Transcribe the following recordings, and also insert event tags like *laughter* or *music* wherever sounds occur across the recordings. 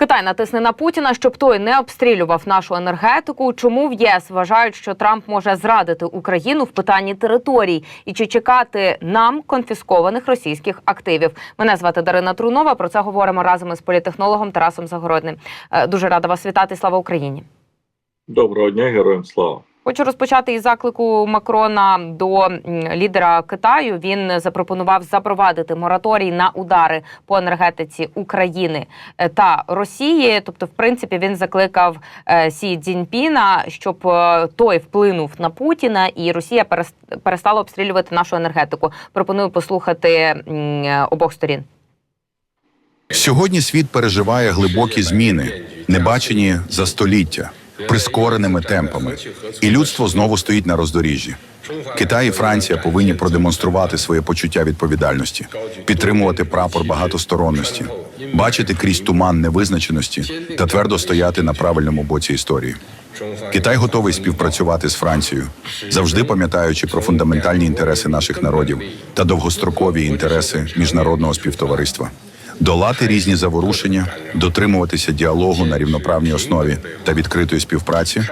Китай натисне на Путіна, щоб той не обстрілював нашу енергетику. Чому в ЄС вважають, що Трамп може зрадити Україну в питанні територій і чи чекати нам конфіскованих російських активів? Мене звати Дарина Трунова. Про це говоримо разом із політехнологом Тарасом Загородним. Е, Дуже рада вас вітати. Слава Україні! Доброго дня, героям слава. Хочу розпочати із заклику Макрона до лідера Китаю. Він запропонував запровадити мораторій на удари по енергетиці України е, та Росії. Тобто, в принципі, він закликав е, Сі Цзіньпіна, щоб е, той вплинув на Путіна, і Росія перес- перестала обстрілювати нашу енергетику. Пропоную послухати обох сторін. Сьогодні світ переживає глибокі зміни, небачені за століття, прискореними темпами, і людство знову стоїть на роздоріжжі. Китай і Франція повинні продемонструвати своє почуття відповідальності, підтримувати прапор багатосторонності, бачити крізь туман невизначеності та твердо стояти на правильному боці історії. Китай готовий співпрацювати з Францією, завжди пам'ятаючи про фундаментальні інтереси наших народів та довгострокові інтереси міжнародного співтовариства. Долати різні заворушення, дотримуватися діалогу на рівноправній основі та відкритої співпраці,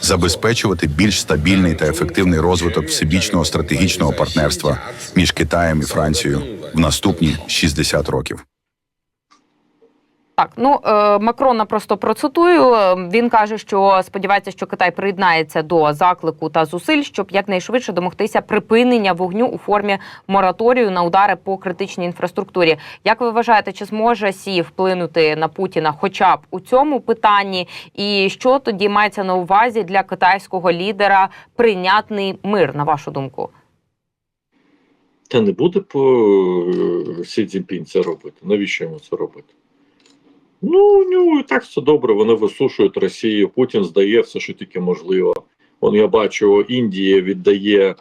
забезпечувати більш стабільний та ефективний розвиток всебічного стратегічного партнерства між Китаєм і Францією в наступні 60 років. Так, ну е, Макрона просто процитую. Е, Він каже, що сподівається, що Китай приєднається до заклику та зусиль, щоб якнайшвидше домогтися припинення вогню у формі мораторію на удари по критичній інфраструктурі. Як ви вважаєте, чи зможе Сі вплинути на Путіна, хоча б у цьому питанні? І що тоді мається на увазі для китайського лідера прийнятний мир, на вашу думку? Та не буде по е, Сі Цзіньпінь це робити. Навіщо йому це робити? Ну, у нього і так все добре, вони висушують Росію. Путін здає все, що тільки можливо. Он я бачу, Індія віддає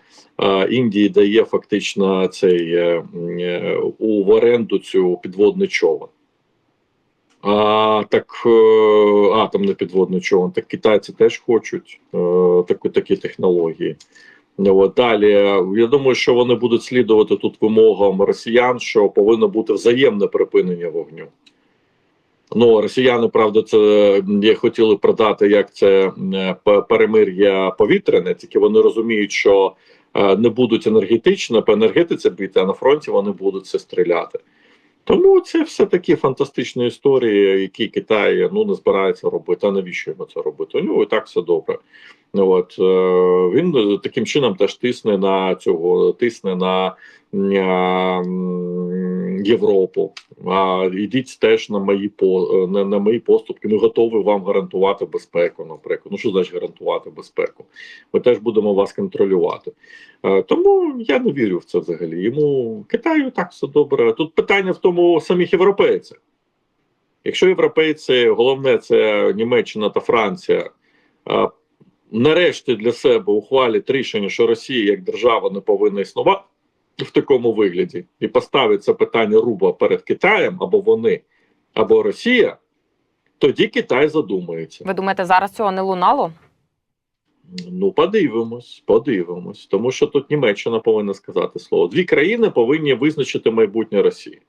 Індії дає фактично цей е, е, у в оренду цю підводний човен. А так е, атомний підводний човен, так китайці теж хочуть е, таку, такі технології. Ну, От, далі, я думаю, що вони будуть слідувати тут вимогам росіян, що повинно бути взаємне припинення вогню. Ну, росіяни, правда, це е, хотіли продати як це е, перемир'я повітряне, тільки вони розуміють, що е, не будуть енергетично по енергетиці бити, а на фронті вони будуть це стріляти. Тому це все такі фантастичні історії, які Китай ну не збирається робити. А навіщо йому це робити? У нього і так все добре. Ну, От е, він таким чином теж тисне на цього, тисне на Європу. А йдіть теж на мої по на, на мої поступки. Ми готові вам гарантувати безпеку. Наприклад, ну що значить гарантувати безпеку? Ми теж будемо вас контролювати. Е, Тому я не вірю в це взагалі. Йому Китаю так все добре. Тут питання в тому самих європейцях. Якщо європейці, головне це Німеччина та Франція, е, нарешті для себе ухвалять рішення, що Росія як держава не повинна існувати в такому вигляді, і поставить це питання руба перед Китаєм або вони, або Росія, тоді Китай задумається. Ви думаєте, зараз цього не лунало? Ну, подивимось, подивимось. Тому що тут Німеччина повинна сказати слово. Дві країни повинні визначити майбутнє Росії.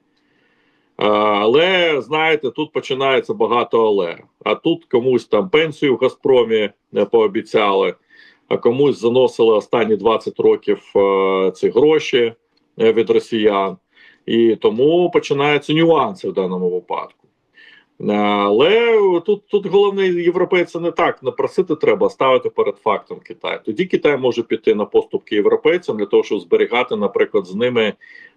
Але знаєте, тут починається багато але. А тут комусь там пенсію в Газпромі не пообіцяли, а комусь заносили останні 20 років е, ці гроші від росіян. І тому починаються нюанси в даному випадку. Е, Але тут, тут головне європейця не так не просити треба, ставити перед фактом Китай. Тоді Китай може піти на поступки європейцям для того, щоб зберігати, наприклад, з ними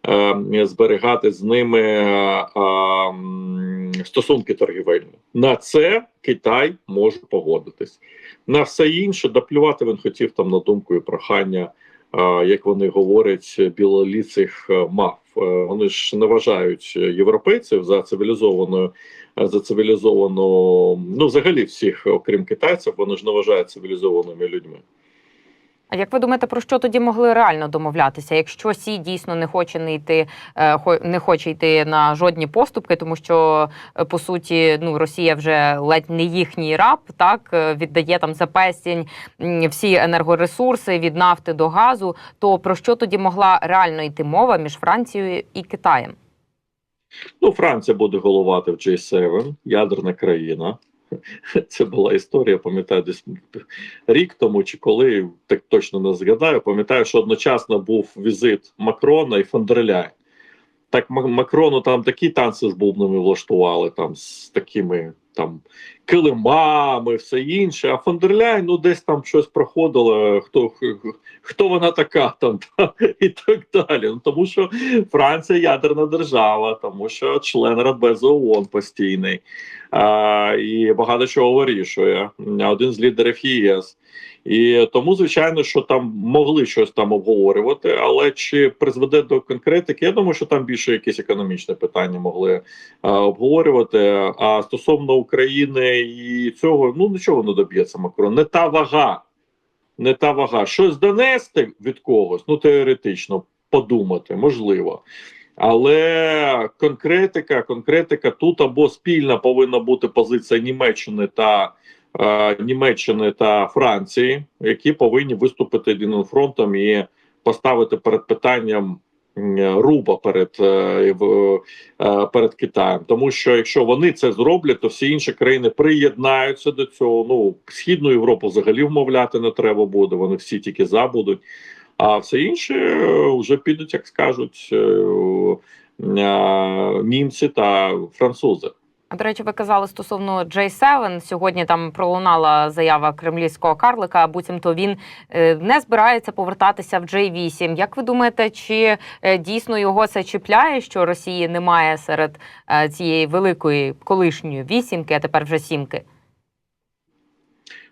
е, зберігати з ними е, е, стосунки торгівельні. На це Китай може погодитись. На все інше доплювати він хотів там на думку і прохання, е, як вони говорять, білоліцих е, мав. Е, Вони ж не вважають європейців за цивілізованою за цивілізовану, ну взагалі всіх, окрім китайців, вони ж не вважають цивілізованими людьми. А як ви думаєте, про що тоді могли реально домовлятися, якщо Сі дійсно не хоче не йти, е, не хоче йти на жодні поступки, тому що е, по суті ну Росія вже ледь не їхній раб, так е, віддає там за пестінь м, всі енергоресурси від нафти до газу. То про що тоді могла реально йти мова між Францією і Китаєм? Ну, Франція буде головати в G7, ядерна країна. *laughs* Це була історія, пам'ятаю, десь рік тому чи коли, так точно не згадаю. Пам'ятаю, що одночасно був візит Макрона і Фондерляй. Так Макрону там такі танці з бубнами влаштували, там з такими там килимами, все інше. А Фондерляй, ну десь там щось проходило, хто, хто вона така там та, і так далі. Ну, тому що Франція ядерна держава, тому що член Радбезу ООН постійний а, і багато чого вирішує. Один з лідерів ЄС. І тому, звичайно, що там могли щось там обговорювати, але чи призведе до конкретики? Я думаю, що там більше якісь економічні питання могли а, обговорювати. А стосовно України і цього, ну нічого не доб'ється Макрон. Не та вага, не та вага. Щось донести від когось, ну теоретично подумати, можливо. Але конкретика, конкретика тут або спільна повинна бути позиція Німеччини та е, Німеччини та Франції, які повинні виступити єдиним фронтом і поставити перед питанням руба перед, е, е, перед Китаєм. Тому що якщо вони це зроблять, то всі інші країни приєднаються до цього. Ну східну Європу взагалі вмовляти не треба буде. Вони всі тільки забудуть. А все інше е, вже підуть, як скажуть е, е, німці та французи. До речі, ви казали стосовно J7, Сьогодні там пролунала заява кремлівського карлика. Буцімто він е, не збирається повертатися в J8. Як ви думаєте, чи е, дійсно його це чіпляє, що Росії немає серед е, цієї великої колишньої вісімки, а тепер вже сімки?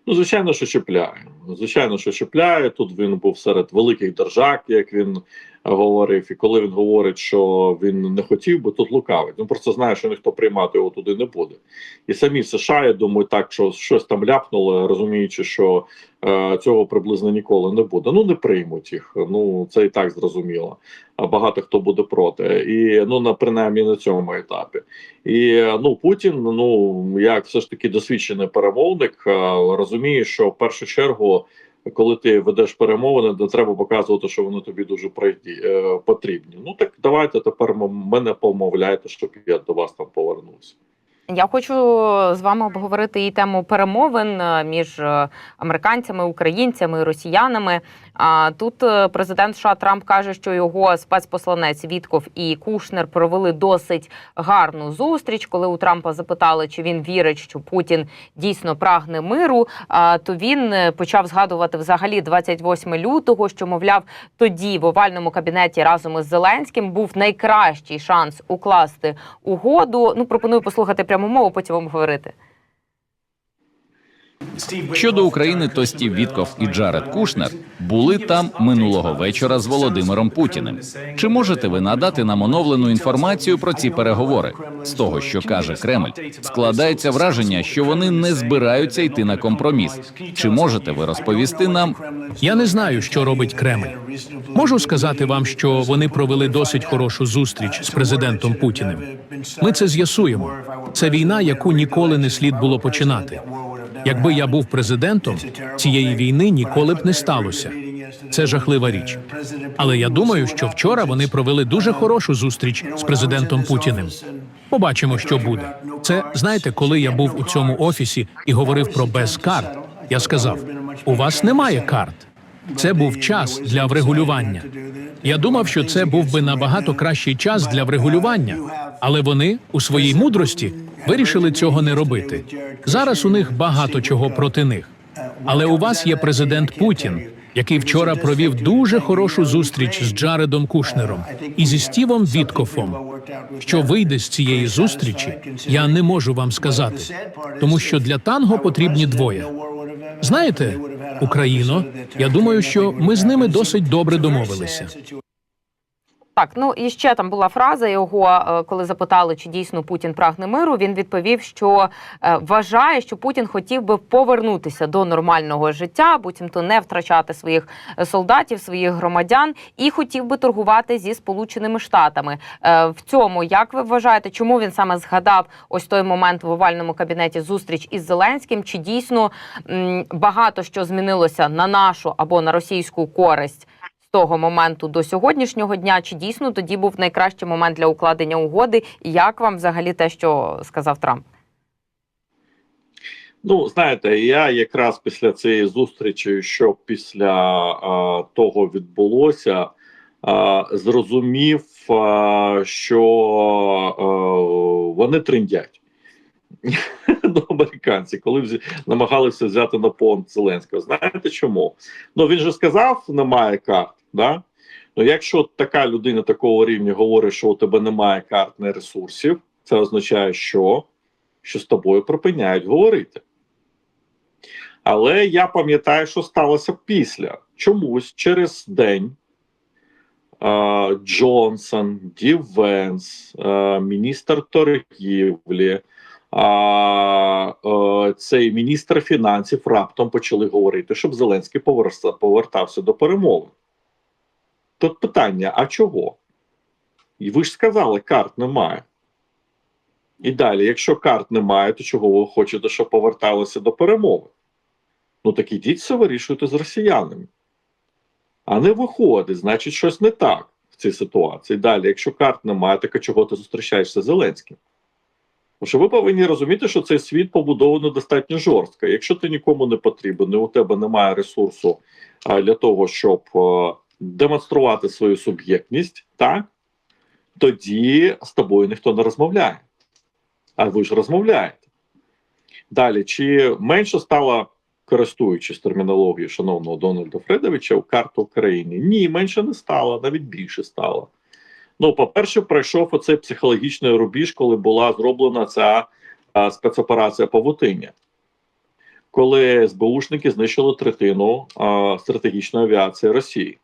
Ну, звичайно, що чіпляє. Звичайно, що чіпляє. Тут він був серед великих держав, як він говорив. І коли він говорить, що він не хотів би, тут лукавить. Він просто знає, що ніхто приймати його туди не буде. І самі США, я думаю, так що щось там ляпнуло, розуміючи, що е, цього приблизно ніколи не буде. Ну не приймуть їх. Ну це і так зрозуміло. А багато хто буде проти, і ну на принаймні на цьому етапі. І ну Путін, ну як все ж таки досвідчений перемовник, е, розуміє, що в першу чергу, коли ти ведеш перемовини, не треба показувати, що вони тобі дуже е, потрібні. Ну так давайте тепер мене помовляйте, щоб я до вас там повернувся. Я хочу з вами обговорити і тему перемовин е, між е, американцями, українцями, росіянами. Тут е, президент США Трамп каже, що його спецпосланець Вітков і Кушнер провели досить гарну зустріч. Коли у Трампа запитали, чи він вірить, що Путін дійсно прагне миру, то він е, почав згадувати взагалі 28 лютого, що мовляв, тоді в овальному кабінеті разом із Зеленським був найкращий шанс укласти угоду. Ну пропоную послухати пряму мову, потім вам говорити. Щодо України, то Стів Вітков і Джаред Кушнер були там минулого вечора з Володимиром Путіним. Чи можете ви надати нам оновлену інформацію про ці переговори? З того, що каже Кремль, складається враження, що вони не збираються йти на компроміс. Чи можете ви розповісти нам, Я не знаю, що робить Кремль. Можу сказати вам, що вони провели досить хорошу зустріч з президентом Путіним. Ми це з'ясуємо. Це війна, яку ніколи не слід було починати. Якби я був президентом, цієї війни ніколи б не сталося. Це жахлива річ. Але я думаю, що вчора вони провели дуже хорошу зустріч з президентом Путіним. Побачимо, що буде. Це знаєте, коли я був у цьому офісі і говорив про без карт, я сказав: у вас немає карт. Це був час для врегулювання. Я думав, що це був би набагато кращий час для врегулювання, але вони у своїй мудрості вирішили цього не робити. Зараз у них багато чого проти них. Але у вас є президент Путін, який вчора провів дуже хорошу зустріч з Джаредом Кушнером і зі Стівом Віткофом. Що вийде з цієї зустрічі, я не можу вам сказати, тому що для танго потрібні двоє. Знаєте, Україно, я думаю, що ми з ними досить добре домовилися. Так, ну і ще там була фраза його, е, коли запитали, чи дійсно Путін прагне миру. Він відповів, що е, вважає, що Путін хотів би повернутися до нормального життя, буцімто не втрачати своїх е, солдатів, своїх громадян, і хотів би торгувати зі Сполученими Штатами. В цьому як ви вважаєте, чому він саме згадав ось той момент в овальному кабінеті зустріч із Зеленським? Чи дійсно багато що змінилося на нашу або на російську користь? Того моменту до сьогоднішнього дня? Чи дійсно тоді був найкращий момент для укладення угоди? І як вам взагалі те, що сказав Трамп? Ну, знаєте, я якраз після цієї зустрічі, що після а, того відбулося, а, зрозумів, а, що а, вони триндять. *laughs* Ну, американці, коли взя- намагалися взяти на понт Зеленського. Знаєте чому? Ну він же сказав, немає карт. Да? Ну, якщо така людина такого рівня говорить, що у тебе немає карт, не ресурсів, це означає, що, що з тобою припиняють говорити. Але я пам'ятаю, що сталося після. Чомусь через день Джонсон, Ді Венс, міністр торгівлі, цей міністр фінансів раптом почали говорити, щоб Зеленський повертався до перемови. Тут питання: а чого? І ви ж сказали, карт немає. І далі, якщо карт немає, то чого ви хочете, щоб поверталися до перемови? Ну так ідіть все вирішуйте з росіянами. А не виходить, значить, щось не так в цій ситуації. Далі, якщо карт немає, так а чого ти зустрічаєшся з Зеленським? Тому що ви повинні розуміти, що цей світ побудовано достатньо жорстко. Якщо ти нікому не потрібен, і у тебе немає ресурсу для того, щоб демонструвати свою суб'єктність, так тоді з тобою ніхто не розмовляє. А ви ж розмовляєте. Далі, чи менше стало користуючись термінологією шановного Дональда Фредовича, у карту України. Ні, менше не стало, навіть більше стало. Ну, по-перше, пройшов оцей психологічний рубіж, коли була зроблена ця а, спецоперація Павутиння, коли СБУшники знищили третину а, стратегічної авіації Росії.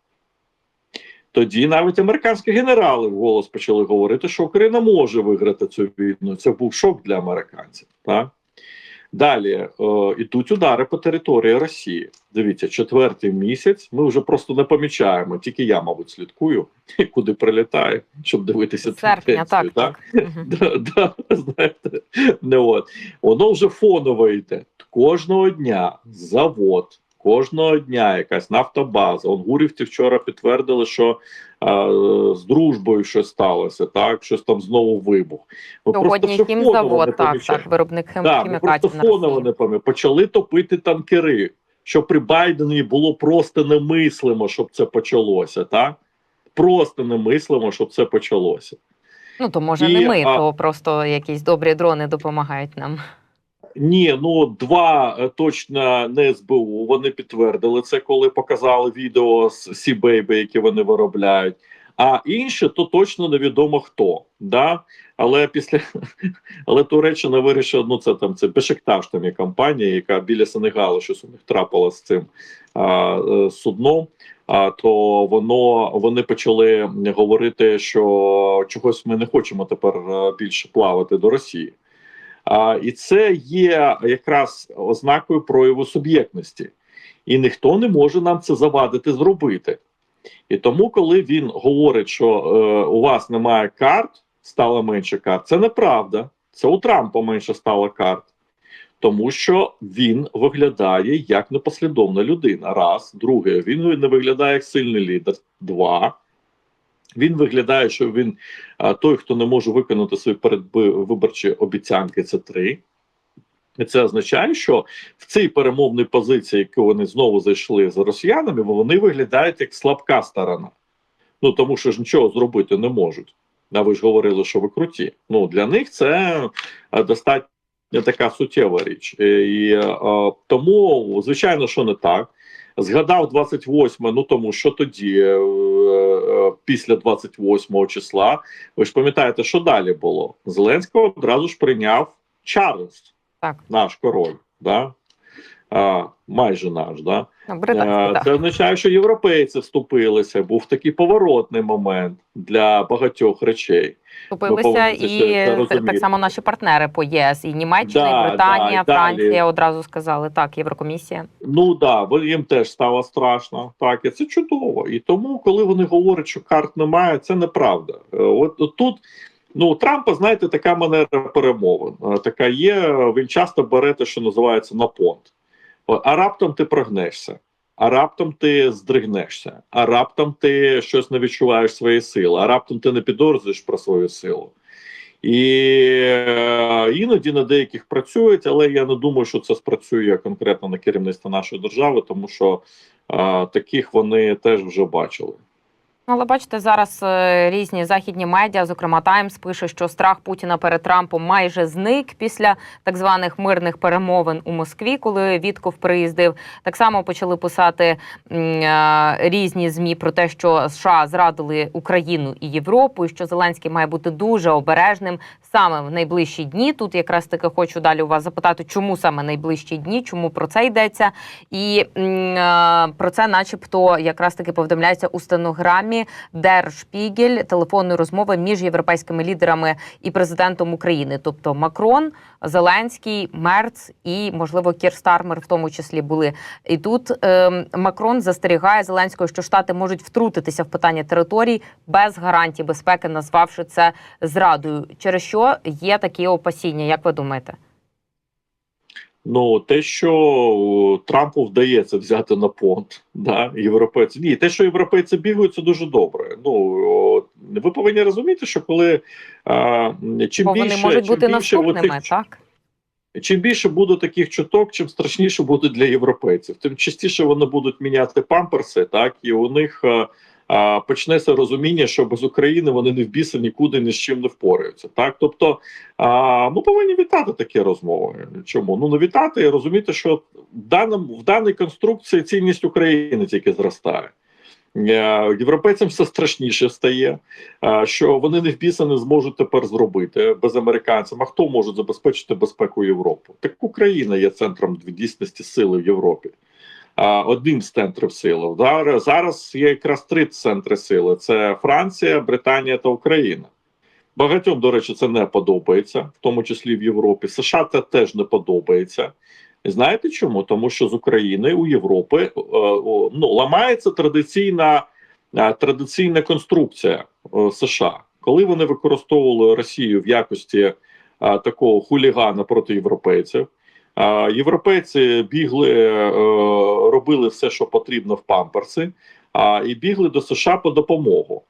Тоді навіть американські генерали вголос почали говорити, що Україна може виграти цю війну. Це був шок для американців. Так? Далі е, ідуть удари по території Росії. Дивіться, четвертий місяць. Ми вже просто не помічаємо. Тільки я, мабуть, слідкую, *laughs* куди прилітає, щоб дивитися серпня, так, так. *laughs* Да, да, знаєте, не от. Воно вже фоново йде. Кожного дня завод, кожного дня якась нафтобаза. Он гурівці вчора підтвердили, що а, з дружбою щось сталося, так, щось там знову вибух. Ми Сьогодні хімзавод, так, так, виробник хім... Да, ми просто не пам'ятаємо. Почали топити танкери, що при Байдені було просто немислимо, щоб це почалося, так? Просто немислимо, щоб це почалося. Ну то може І, не ми, а- то просто якісь добрі дрони допомагають нам. Ні, ну два е, точно не СБУ. Вони підтвердили це, коли показали відео з Сі-Бейбі, які вони виробляють. А інші то точно невідомо хто. Да? Але після *laughs* але Туреччина вирішила, ну це там це Бешектаж, там є компанія, яка біля Сенегалу щось у них трапило з цим а, е, судном. А то воно вони почали говорити, що чогось ми не хочемо тепер е, більше плавати до Росії. І це є якраз ознакою прояву суб'єктності, і ніхто не може нам це завадити зробити. І тому, коли він говорить, що е, у вас немає карт, стало менше карт, це неправда. Це у Трампа менше стало карт, тому що він виглядає як непослідовна людина. Раз, друге, він не виглядає як сильний лідер. Два. Він виглядає, що він той, хто не може виконати свої передвиборчі обіцянки, це три. І це означає, що в цій перемовній позиції, яку вони знову зайшли з росіянами, вони виглядають як слабка сторона. Ну тому що ж нічого зробити не можуть. А ви ж говорили, що ви круті. Ну для них це е, достатньо така суттєва річ. І, і е, тому, звичайно, що не так. Згадав 28, ну тому що тоді, е, е, після 28 числа, ви ж пам'ятаєте, що далі було? Зеленського одразу ж прийняв Чарльз, Так. наш король, да? А, майже наш. Да? Ну, Е, британський. Це означає, що європейці вступилися. Був такий поворотний момент для багатьох речей. Вступилися і так само наші партнери по ЄС, і Німеччина, Да, і Британія, да, Франція далі. одразу сказали так, Єврокомісія. Ну да, їм теж стало страшно. Так, і це чудово. І тому, коли вони говорять, що карт немає, це неправда. Е, От, от тут. Ну, у Трампа, знаєте, така манера перемовин. Е, Така є. Він часто бере те, що називається на понт. А раптом ти прогнешся. А раптом ти здригнешся, а раптом ти щось не відчуваєш своєї сили, а раптом ти не підозрюєш про свою силу. І е, іноді на деяких працюють, але я не думаю, що це спрацює конкретно на керівництво нашої держави, тому що е, таких вони теж вже бачили. Ну, але бачите, зараз е, різні західні медіа, зокрема Таймс, пише, що страх Путіна перед Трампом майже зник після так званих мирних перемовин у Москві, коли Вітков приїздив. Так само почали писати е, різні змі про те, що США зрадили Україну і Європу, і що Зеленський має бути дуже обережним саме в найближчі дні. Тут якраз таки хочу далі у вас запитати, чому саме найближчі дні, чому про це йдеться, і е, про це, начебто, якраз таки повідомляється у стенограмі. Der Spiegel телефонної розмови між європейськими лідерами і президентом України, тобто Макрон, Зеленський, Мерц і можливо Кір Стармер в тому числі були. І тут е, Макрон застерігає Зеленського, що штати можуть втрутитися в питання територій без гарантій безпеки, назвавши це зрадою. Через що є такі опасіння? Як ви думаєте? Ну, те, що Трампу вдається взяти на понт, да, європейці. Ні, те, що європейці бігають, це дуже добре. Ну ви повинні розуміти, що коли а, чим Бо більше вони можуть чим бути більше наступними, так? Чим більше буде таких чуток, чим страшніше буде для європейців. Тим частіше вони будуть міняти памперси, так і у них почнеться розуміння, що без України вони не в біса нікуди ні з чим не впораються. Так, тобто ми повинні вітати такі розмови. Чому? Ну не вітати і розуміти, що в даному в даній конструкції цінність України тільки зростає. Е, Європейцям все страшніше стає, що вони не в біса не зможуть тепер зробити без американців. А хто може забезпечити безпеку Європи? Так Україна є центром дійсності сили в Європі. Одним з центрів сили. Зараз- є якраз три центри сили: це Франція, Британія та Україна. Багатьом, до речі, це не подобається, в тому числі в Європі. США це теж не подобається. Знаєте чому? Тому що з України у Європи е, ну, ламається традиційна, е, традиційна конструкція е, США, коли вони використовували Росію в якості такого хулігана проти європейців. Європейці бігли, робили все, що потрібно в памперси, а і бігли до США по допомогу.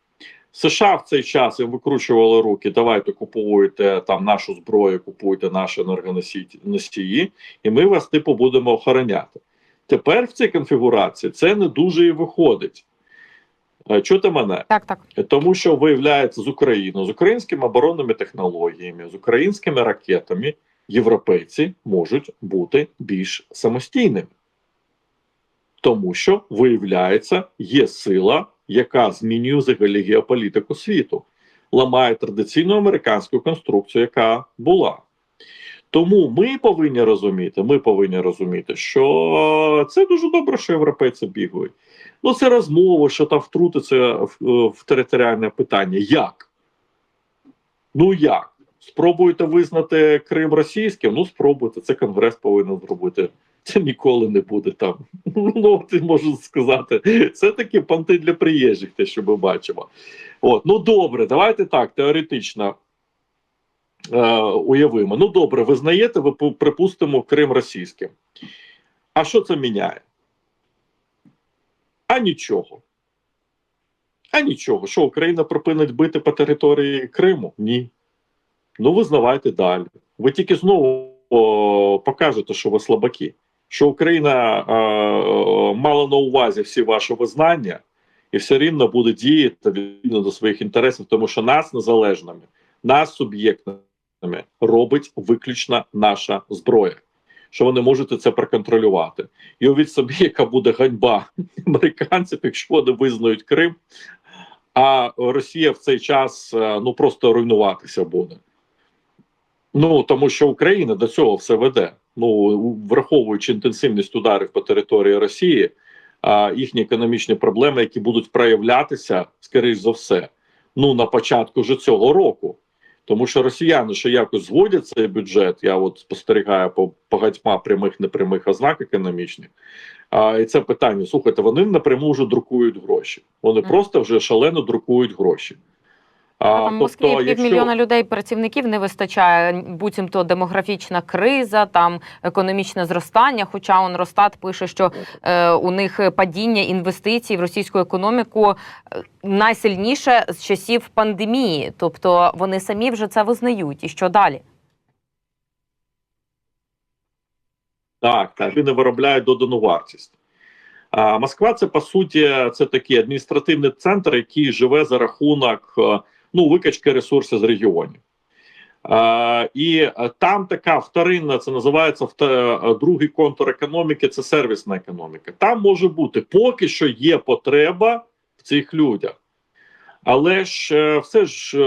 США в цей час їм викручували руки. Давайте купуйте там нашу зброю, купуйте наші енергоносії, і ми вас типу будемо охороняти. Тепер в цій конфігурації це не дуже і виходить. Е, Чути мене? Так, так. Тому що виявляється з Україною, з українськими оборонними технологіями, з українськими ракетами європейці можуть бути більш самостійними. Тому що, виявляється, є сила, яка змінює взагалі геополітику світу, ламає традиційну американську конструкцію, яка була. Тому ми повинні розуміти, ми повинні розуміти, що це дуже добре, що європейці бігають. Ну, це розмова, що там втрутиться в, в територіальне питання. Як? Ну як? Спробуєте визнати Крим російським? Ну, спробуйте. Це Конгрес повинен зробити. *laughs* Це ніколи не буде там. *laughs* Ну, ти можу сказати, це такі понти для приїжджих, те, що ми бачимо. От, ну добре, давайте так, теоретично е, уявимо. Ну добре, визнаєте, ви припустимо Крим російським. А що це міняє? А нічого. А нічого. Що Україна припинить бити по території Криму? Ні. Ну, визнавайте далі. Ви тільки знову о, покажете, що ви слабаки. Що Україна е, е, мала на увазі всі ваші визнання, і все рівно буде діяти відповідно до своїх інтересів, тому що нас незалежними, нас суб'єктними робить виключно наша зброя. Що ви не можете це проконтролювати. І уявіть собі, *laughs* яка буде ганьба американців, якщо вони визнають Крим, а Росія в цей час е, ну просто руйнуватися буде. Ну тому що Україна до цього все веде. Ну враховуючи інтенсивність ударів по території Росії, а їхні економічні проблеми, які будуть проявлятися, скоріш за все, ну на початку вже цього року. Тому що росіяни ще якось зводять цей бюджет. Я от спостерігаю по багатьма прямих непрямих ознак економічних. А, і це питання: слухайте, вони напряму вже друкують гроші. Вони Мгм. просто вже шалено друкують гроші. А там в тобто, Москві півмільйона людей працівників не вистачає. Буцімто демографічна криза, там економічне зростання. Хоча он Росстат пише, що е, у них падіння інвестицій в російську економіку е, найсильніше з часів пандемії. Тобто вони самі вже це визнають. І що далі? Так, так, вони виробляють додану вартість. А Москва це по суті це такий адміністративний центр, який живе за рахунок е, ну, викачки ресурсів з регіонів. А, і е, там така вторинна, це називається е, другий контур економіки, це сервісна економіка. Там може бути поки що є потреба в цих людях. Але ж е, все ж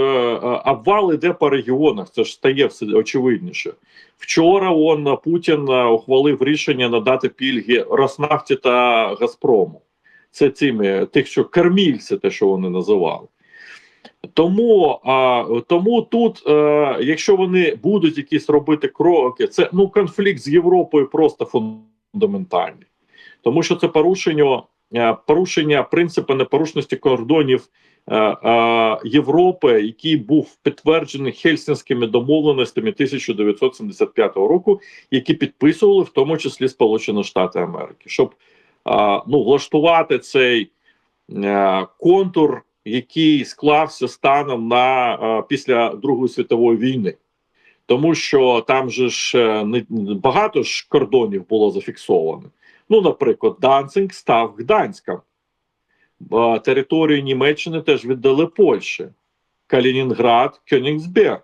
обвал іде по регіонах, це ж стає все очевидніше. Вчора он Путін ухвалив рішення надати пільги Роснафті та Газпрому. Це цими тих, що кормільці, те, що вони називали. Тому, а, тому тут, е, якщо вони будуть якісь робити кроки, це ну конфлікт з Європою просто фундаментальний, тому що це порушення, е, порушення принципу непорушності кордонів е, е, Європи, який був підтверджений Хельсінськими домовленостями 1975 року, які підписували в тому числі Сполучені Штати Америки, щоб е, ну влаштувати цей е, контур, який склався станом на е, після Другої світової війни. Тому що там же ж е, не багато ж кордонів було зафіксовано. Ну, наприклад, Данцинг став Гданськом. Е, Територію Німеччини теж віддали Польщі, Калінінград, Кёнігсберг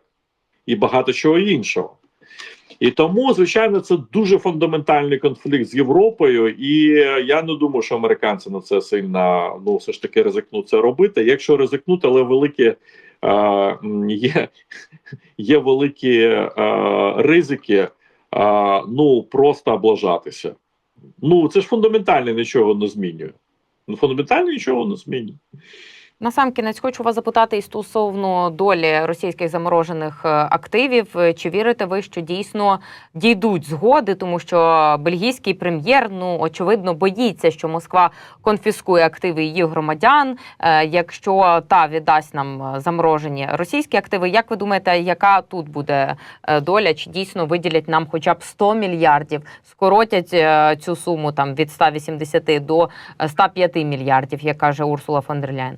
і багато чого іншого. І тому, звичайно, це дуже фундаментальний конфлікт з Європою, і я не думаю, що американці на це сильно ну все ж таки ризикнуть це робити. Якщо ризикнуть, але великі е, є, *laughs* є великі е, ризики, е, ну просто облажатися. Ну це ж фундаментально нічого не змінює. Ну, фундаментально нічого не змінює. Насамкінець хочу вас запитати і стосовно долі російських заморожених е, активів. Е, Чи вірите ви, що дійсно дійдуть згоди, тому що бельгійський прем'єр ну очевидно боїться, що Москва конфіскує активи її громадян. Е, Якщо та віддасть нам заморожені російські активи, як ви думаєте, яка тут буде доля? Чи дійсно виділять нам хоча б 100 мільярдів, скоротять цю суму там від 180 до е, 105 мільярдів, як каже Урсула фон дер Ляйн?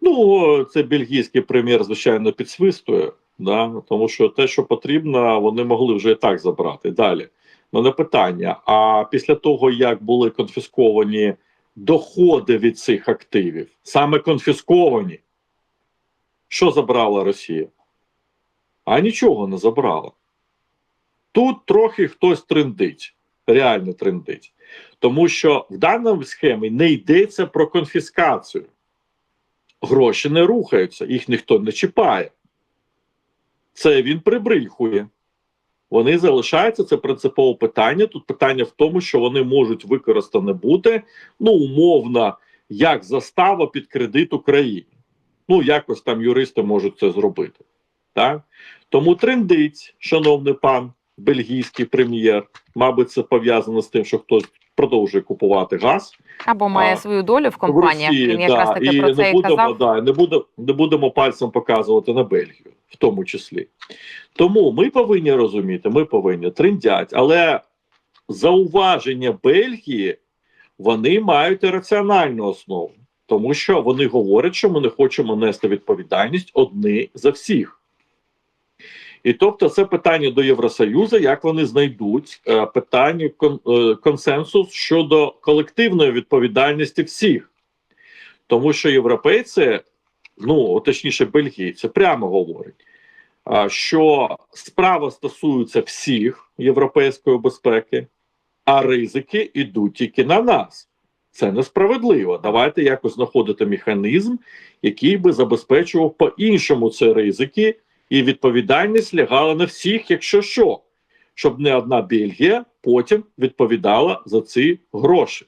Ну, це бельгійський прем'єр, звичайно, підсвистує, да? тому що те, що потрібно, вони могли вже і так забрати. Далі. Мене питання: а після того, як були конфісковані доходи від цих активів, саме конфісковані, що забрала Росія? А нічого не забрала. Тут трохи хтось трендить, реально трендить. Тому що в даному схемі не йдеться про конфіскацію гроші не рухаються, їх ніхто не чіпає. Це він прибріхує. Вони залишаються, це принципове питання. Тут питання в тому, що вони можуть використані бути ну, умовно, як застава під кредит Україні. Ну, якось там юристи можуть це зробити. Так? Тому трендить, шановний пан бельгійський прем'єр, мабуть, це пов'язано з тим, що хтось продовжує купувати газ. Або має А, свою долю в компаніях. Росії, Він якраз да, таки і про це не і будемо, казав. да, не, буде, не будемо пальцем показувати на Бельгію, в тому числі. Тому ми повинні розуміти, ми повинні трендять, але зауваження Бельгії вони мають раціональну основу, тому що вони говорять, що ми не хочемо нести відповідальність одні за всіх. І тобто, це питання до Євросоюзу, як вони знайдуть е, питання кон, е, консенсус щодо колективної відповідальності всіх, тому що європейці, ну точніше, бельгійці, прямо говорять, а, що справа стосується всіх європейської безпеки, а ризики йдуть тільки на нас. Це несправедливо. Давайте якось знаходити механізм, який би забезпечував по-іншому ці ризики, і відповідальність лягала на всіх, якщо що, щоб не одна Бельгія потім відповідала за ці гроші.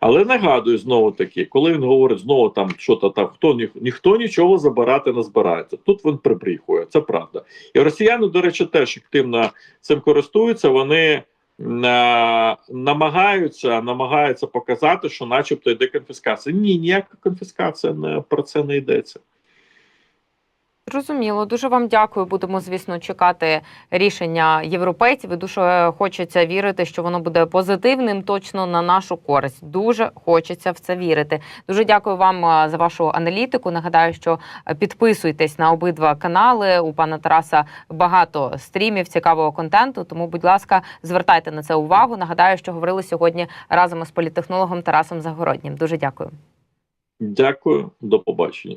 Але нагадую знову таки, коли він говорить знову там, що то там, хто ні, ніхто нічого забирати не збирається. Тут він прибріхує, це правда. І росіяни, до речі, теж активно цим користуються. Вони е, намагаються, намагаються показати, що начебто йде конфіскація. Ні, ніяка конфіскація не про це не йдеться. Зрозуміло, дуже вам дякую. Будемо, звісно, чекати рішення європейців. Дуже хочеться вірити, що воно буде позитивним, точно на нашу користь. Дуже хочеться в це вірити. Дуже дякую вам за вашу аналітику. Нагадаю, що е, підписуйтесь на обидва канали. У пана Тараса багато стрімів, цікавого контенту. Тому, будь ласка, звертайте на це увагу. Нагадаю, що говорили сьогодні разом із політтехнологом Тарасом Загороднім. Дуже дякую. Дякую, до побачення.